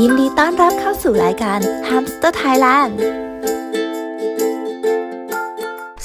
ยินดีต้อนรับเข้าสู่รายการ Hamster Thailand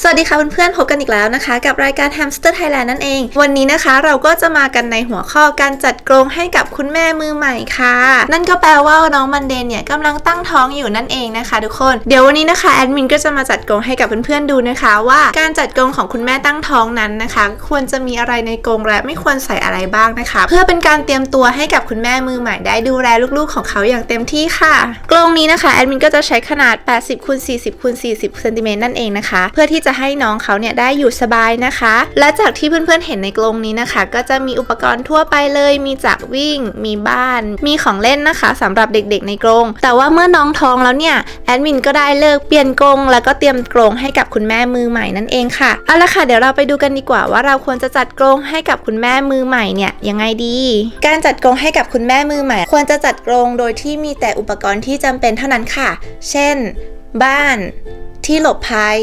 สวัสดีค่ะเพื่อนๆพบกันอีกแล้วนะคะ กับรายการ Hamster Thailand นั่นเอง วันนี้นะคะเราก็จะมากันในหัวข้อการจัดกรงให้กับคุณแม่มือใหม่ค่ะ นั่นก็แปลว่าน้องมันเดนเนี่ยกำลังตั้งท้องอยู่นั่นเองนะคะ ทุกคนเดี๋ยววันนี้นะคะแอดมินก็จะมาจัดกรงให้กับเพื่อนๆดูนะคะ ว่าการจัดกรงของคุณแม่ตั้งท้องนั้นนะคะ ควรจะมีอะไรในกรงและไม่ควรใส่อะไรบ้างนะคะ เพื่อเป็นการเตรียมตัวให้กับคุณแม่มือใหม่ได้ดูแลลูกๆของเขาอย่างเต็มที่ค่ะกรงนี้นะคะแอดมินก็จะใช้ขนาด 80คูณ40คูณ40เซนติเมตรนั่นเองนะคะ เพื่อที่จะให้น้องเขาเนี่ยได้อยู่สบายนะคะ และจากที่เพื่อนๆเห็นในกรงนี้นะคะ ก็จะมีอุปกรณ์ทั่วไปเลย มีจักรวิ่ง มีบ้าน มีของเล่นนะคะสำหรับเด็กๆในกรง แต่ว่าเมื่อน้องท้องแล้วเนี่ยแอดมินก็ได้เลิกเปลี่ยนกรงแล้วก็เตรียมกรงให้กับคุณแม่มือใหม่นั่นเองค่ะเอาละค่ะเดี๋ยวเราไปดูกันดีกว่าว่าเราควรจะจัดกรงให้กับคุณแม่มือใหม่เนี่ยยังไงดี การจัดกรงให้กับคุณแม่มือใหม่ ควรจะจัดกรงโดยที่มีแต่อุปกรณ์ที่จำเป็นเท่านั้นค่ะ เช่น บ้าน ที่หลบภัย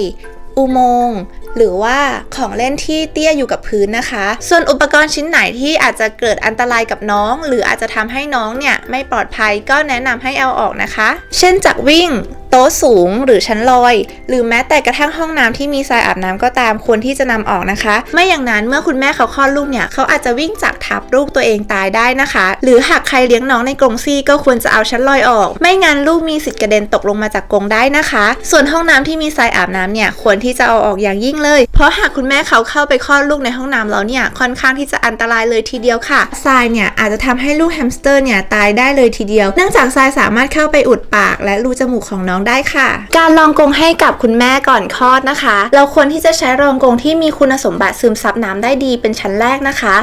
อุโมงค์หรือว่าของเล่นที่เตี้ยอยู่กับพื้นนะคะ ส่วนอุปกรณ์ชิ้นไหนที่อาจจะเกิดอันตรายกับน้อง หรืออาจจะทำให้น้องเนี่ยไม่ปลอดภัยก็แนะนำให้เอาออกนะคะ เช่นจากวิ่ง โต๊ะสูงหรือชั้นลอย หรือแม้แต่กระทั่งห้องน้ำที่มีทรายอาบน้ำก็ตามควรที่จะนำออกนะคะ ไม่อย่างนั้นเมื่อคุณแม่เขาคลอดลูกเนี่ยเขาอาจจะวิ่งจากทับลูกตัวเองตายได้นะคะ หรือหากใครเลี้ยงน้องในกรงซี่ก็ควรจะเอาชั้นลอยออก ไม่งั้นลูกมีสิทธิ์กระเด็นตกลงมาจากกรงได้นะคะ ส่วนห้องน้ำที่มีทรายอาบน้ำเนี่ยควรที่จะเอาออกอย่างยิ่งเลย เพราะหากคุณแม่เขาเข้าไปคลอดลูกในห้องน้ำแล้วเนี่ยค่อนข้างที่จะอันตรายเลยทีเดียวค่ะทรายเนี่ยอาจจะทำให้ลูกแฮมสเตอร์เนี่ยตายได้เลยทีเดียว เนื่องจากทรายสามารถเข้าไปอุดปาก และรูจมูกของน้องได้ค่ะ การรองกรงให้กับคุณแม่ก่อนคลอดนะคะ เราควรที่จะใช้รองกรงที่มีคุณสมบัติซึมซับน้ำได้ดีเป็นชั้นแรกนะคะ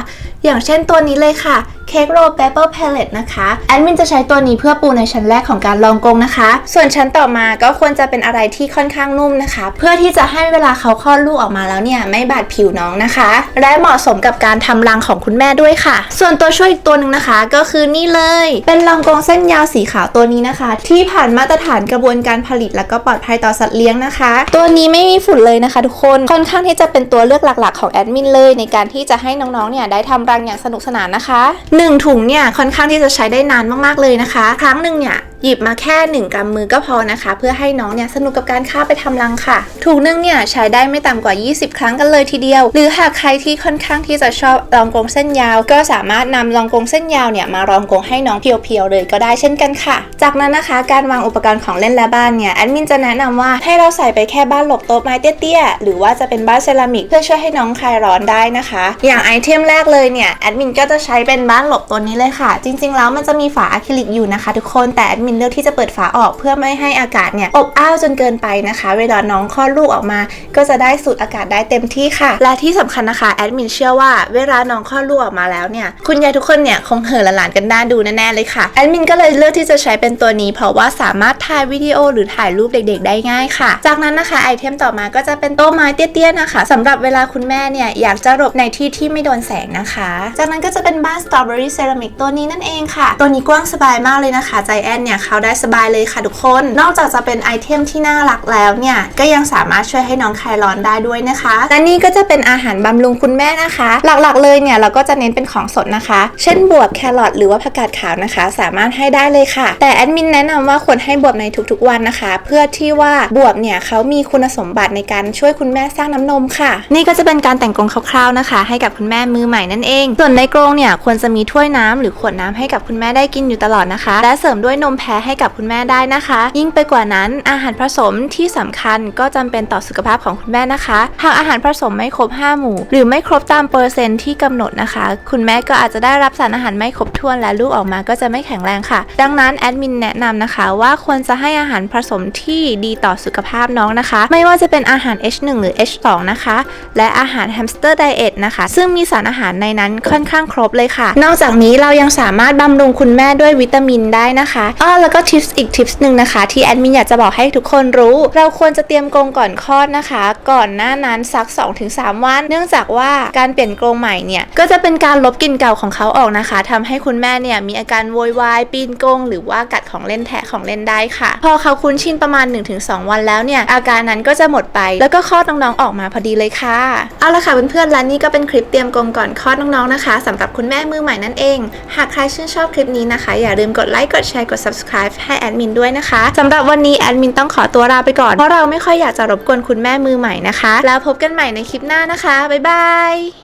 อย่างเช่นตัวนี้เลยค่ะ เค้กโรลเปเปอร์เพลเลตนะคะแอดมินจะใช้ตัวนี้เพื่อปูในชั้นแรกของการรองกงนะคะ ส่วนชั้นต่อมาก็ควรจะเป็นอะไรที่ค่อนข้างนุ่มนะคะ เพื่อที่จะให้เวลาเขาคลอดลูกออกมาแล้วเนี่ยไม่บาดผิวน้องนะคะ และเหมาะสมกับการทำรังของคุณแม่ด้วยค่ะ ส่วนตัวช่วยอีกตัวหนึ่งนะคะ ก็คือนี่เลย เป็นรองกงเส้นยาวสีขาวตัวนี้นะคะ ที่ผ่านมาตรฐานกระบวนการผลิต และก็ปลอดภัยต่อสัตว์เลี้ยงนะคะ ตัวนี้ไม่มีฝุ่นเลยนะคะ ทุกคนค่อนข้างที่จะเป็นตัวเลือกหลักๆ ของแอดมินเลย ในการที่จะให้น้องๆเนี่ยได้ทำรังอย่างสนุกสนานนะคะหนึ่งถุงเนี่ยค่อนข้างที่จะใช้ได้นานมากๆเลยนะคะ ครั้งหนึ่งเนี่ยหยิบมาแค่ 1กำมือก็พอนะคะ เพื่อให้น้องเนี่ยสนุกกับการค้าไปทำรังค่ะ ถุงนึงเนี่ยใช้ได้ไม่ต่ำกว่า 20 ครั้งกันเลยทีเดียว หรือหากใครที่ค่อนข้างที่จะชอบรองกรงเส้นยาว ก็สามารถนำรองกรงเส้นยาวเนี่ยมารองกรงให้น้องเพียวๆเลยก็ได้เช่นกันค่ะ จากนั้นนะคะการวางอุปกรณ์ของเล่นและบ้านเนี่ยแอดมินจะแนะนำว่าให้เราใส่ไปแค่บ้านหลบโต๊ะไม้เตี้ยๆหรือว่าจะเป็นบ้านเซรามิกเพื่อช่วยให้น้องคลายร้อนได้นะคะ อย่างไอเทมแรกเลยเนี่ยแอดมินก็จะใช้เป็นบ้านหลบตัวนี้เลยค่ะ จริงๆแล้วมันจะมีฝาอะคริลิกอยู่นะคะ ทุกคนแต่แอดมินเลือกที่จะเปิดฝาออกเพื่อไม่ให้อากาศเนี่ยอบอ้าวจนเกินไปนะคะ เวลาน้องคลอดลูกออกมา ก็จะได้สูดอากาศได้เต็มที่ค่ะ และที่สำคัญนะคะแอดมินเชื่อว่าเวลาน้องคลอดลูกออกมาแล้วเนี่ยคุณยายทุกคนเนี่ยคงเห่อหลานกันน่าดูแน่ๆเลยค่ะแอดมินก็เลยเลือกที่จะใช้เป็นตัวนี้ เพราะว่าสามารถถ่ายวิดีโอหรือถ่ายรูปเด็กๆ ได้ง่ายค่ะ จากนั้นนะคะไอเทมต่อมาก็จะเป็นโต๊ะไม้เตี้ยๆนะคะสำหรับเวลาคุณแม่เนี่ยอยากจะหลบในที่ที่ไม่โดนแสงนะคะ จากนั้นก็จะเป็นบ้านสตรอเบอรี่เซรามิกตัวนี้นั่นเองค่ะ ตัวนี้กว้างสบายมากเลยนะคะ ใจแอนเนี่ยเขาได้สบายเลยค่ะทุกคน นอกจากจะเป็นไอเทมที่น่ารักแล้วเนี่ย ก็ยังสามารถช่วยให้น้องคลายร้อนได้ด้วยนะคะ และนี่ก็จะเป็นอาหารบำรุงคุณแม่นะคะ หลักๆเลยเนี่ยเราก็จะเน้นเป็นของสดนะคะ เช่นบวบแครอทหรือว่าผักกาดขาวนะคะ สามารถให้ได้เลยค่ะ แต่แอดมินแนะนำว่าควรให้บวบในทุกๆวันนะคะ เพื่อที่ว่าบวบเนี่ยเขามีคุณสมบัติในการช่วยคุณแม่สร้างน้ำนมค่ะ นี่ก็จะเป็นการแต่งกรงคร่าวๆนะคะ ให้กับคุณแม่มือใหม่นั่นเอง ส่วนในกรงเนี่ยควรจะมีถ้วยน้ำหรือขวดน้ำให้กับคุณแม่ได้กินอยู่ตลอดนะคะ และเสริมด้วยนมแพะให้กับคุณแม่ได้นะคะ ยิ่งไปกว่านั้นอาหารผสมที่สำคัญก็จำเป็นต่อสุขภาพของคุณแม่นะคะ หากอาหารผสมไม่ครบ 5 หมู่ หรือไม่ครบตามเปอร์เซ็นต์ที่กำหนดนะคะ คุณแม่ก็อาจจะได้รับสารอาหารไม่ครบถ้วนและลูกออกมาก็จะไม่แข็งแรงค่ะ ดังนั้นแอดมินแนะนำนะคะ ว่าควรจะให้อาหารผสมที่ดีต่อสุขภาพน้องนะคะ ไม่ว่าจะเป็นอาหาร H1 หรือ H2 นะคะ และอาหารแฮมสเตอร์ไดเอทนะคะ ซึ่งมีสารอาหารในนั้นค่อนข้างครบเลยค่ะ นอกจากนี้เรายังสามารถบำรุงคุณแม่ด้วยวิตามินได้นะคะอ้อแล้วก็ทิปส์อีกทิปส์หนึ่งนะคะที่แอดมินอยากจะบอกให้ทุกคนรู้ เราควรจะเตรียมกรงก่อนคลอดนะคะ ก่อนหน้านั้นสัก 2-3 วัน เนื่องจากว่าการเปลี่ยนกรงใหม่เนี่ยก็จะเป็นการลบกลิ่นเก่าของเขาออกนะคะทำให้คุณแม่เนี่ยมีอาการโวยวายปีนกรงหรือว่ากัดของเล่นแทะของเล่นได้ค่ะ พอเขาคุ้นชินประมาณ 1-2 วันแล้วเนี่ยอาการนั้นก็จะหมดไป แล้วก็คลอดน้องๆออกมาพอดีเลยค่ะเอาละค่ะเพื่อนๆและนี่ก็เป็นคลิปเตรียมกรงก่อนคลอดน้องๆนะคะสำหรับคุณแม่มือใหม่นั่นเอง หากใครชื่นชอบคลิปนี้นะคะ อย่าลืมกดไลค์กดแชร์กด subscribe ให้แอดมินด้วยนะคะสำหรับวันนี้แอดมินต้องขอตัวลาไปก่อน เพราะเราไม่ค่อยอยากจะรบกวนคุณแม่มือใหม่นะคะ แล้วพบกันใหม่ในคลิปหน้านะคะ บ๊ายบาย